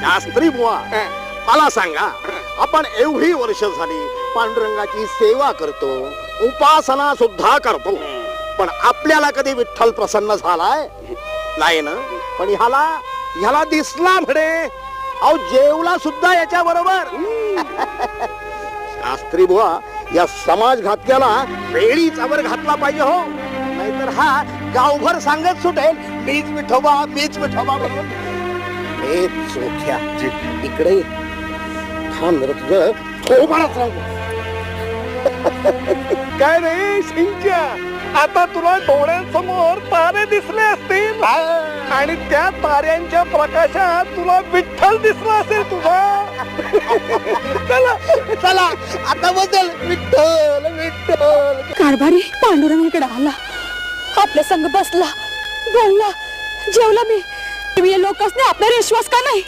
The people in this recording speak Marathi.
शास्त्री बुवा मला सांगा आपण एवढी वर्ष झाली पांडुरंगाची सेवा करतो उपासना सुद्धा करतो पण आपल्याला कधी विठ्ठल प्रसन्न झालाय? नाही ना? पण ह्याला ह्याला दिसला म्हणे. अहो जेवला सुद्धा याच्या बरोबर. शास्त्री बुवा या समाज घातल्याला वेळीच वर घातला पाहिजे हो. नाहीतर हा गावभर सांगत सुटेल मीच विठोबा मीच विठोबा म्हणून. हे चोख्या इकडे. थांब जरा तुझं थोबाडच सांगतो काय रे शिंच्या? आता तुला डोळ्यांसमोर तारे दिसले असतील. आणि त्या ताऱ्यांच्या प्रकाशात तुला विठ्ठल दिसला असेल तुझा. चला चला. आता बदल. विठ्ठल विठ्ठल. कारभारी पांडुरंगाकडे आला. आपल्या संग बसला बोलला जेवला मी. लोकांनी आपल्यावर विश्वास का नाही?